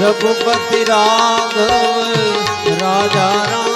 Raghupati Raghav Raja Ram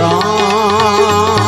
Ram